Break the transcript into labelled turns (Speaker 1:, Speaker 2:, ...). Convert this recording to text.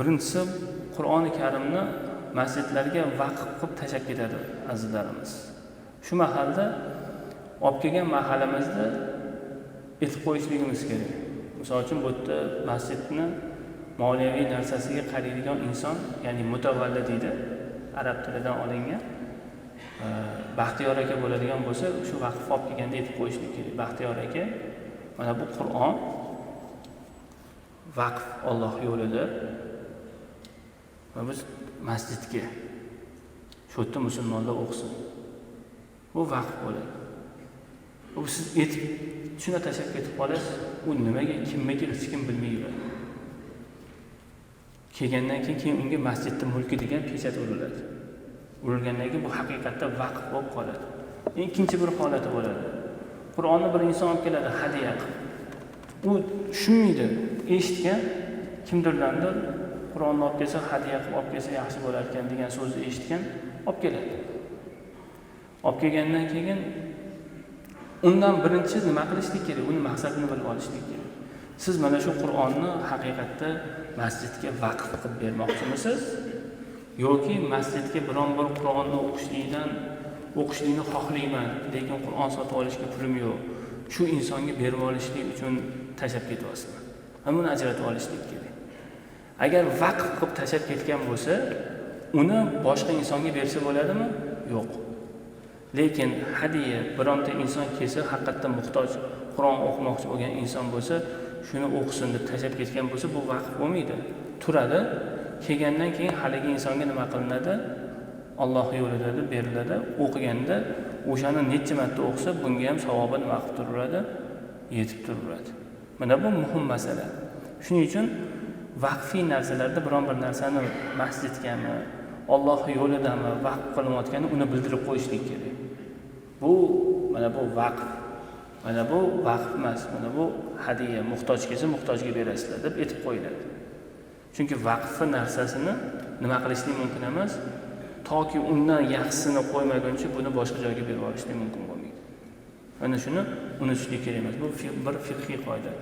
Speaker 1: birinchisi qur'oni karimni masjidlarga vaqf qilib tashlab ketadi azizlarimiz. Shu mahalda olib kelgan mahallamizni etib qo'yishligimiz kerak. Misol uchun bu yerda masjidni moliyaviy narsasiga qaraydigan inson ya'ni mutavalli deydi arab tilidan olingan e, baxtiyor aka bo'ladigan bo'lsa shu vaqf olib kelganda aytib qo'yishlik kerak. Baxtiyor aka mana bu qur'on vaqf olloh yo'lida va biz masjidga. Shu yerda musulmonlar o'qisin. Bu vaqf bo'ladi. U siz aytib shuna tashlab ketib qolasiz u nimaga kimmaga hech kim bilmaydi. Kelgandan keyin keyin unga masjidni mulki degan pechat uriladi. Urilgandan keyin bu haqiqatda vaqf bo'lib qoladi. Ikkinchi bir holati bo'ladi. Qur'onni bir inson olib keladi hadya qilib. U tushunmaydi eshitgan kimdirlardir qur'onni olib kelsa hadya qilib olib kelsa yaxshi bo'lar ekan degan so'zni eshitgan olib keladi. Olib kelgandan keyin undan birinchi nima qilishlik kerak? Uni maqsadini bilib olishlik kerak. Siz mana shu qur'onni haqiqatda masjidga vaqf qilib bermoqchimisiz? Yoki masjidga biron bir qur'onni o'qishlikdan o'qishlikni xohlayman lekin qur'on sotib olishga pulim yo'q. Shu insonga berib olishlik uchun tashlab ketyapsizman mana buni ajratib olishlik kerak. Agar vaqf qilib tashlab ketgan bo'lsa uni boshqa insonga bersa bo'ladimi? Yo'q. Lekin hadya bironta inson kelsa haqiqatdan muhtoj qur'on o'qimoqchi bo'lgan inson bo'lsa shuni o'qisin deb tashlab ketgan bo'lsa bu vaqf bo'lmaydi. Turadi kelgandan keyin haligi insonga nima qilinadi? Olloh yo'lida deb beriladi o'qiganda o'shani necha marta o'qisa bunga ham savobi nima qilib turaveradi yetib turaveradi mana bu muhim masala. Shuning uchun vaqfiy narsalarda biron bir narsani masjidgami olloh yo'lidami vaqf qilinayotgani uni bildirib qo'yishlik kerak. Bu mana bu vaqf mana bu vaqf emas mana bu hadya muhtoj kelsa muhtojga berasizlar deb aytib qo'yiladi. Chunki vaqfi narsasini nima qilishlik mumkin emas toki undan yaxshisini qo'ymaguncha buni boshqa joyga berib yuborishlik mumkin bo'lmaydi. Mana shuni unutishlik kerak emas bu bir fiqhiy qoida.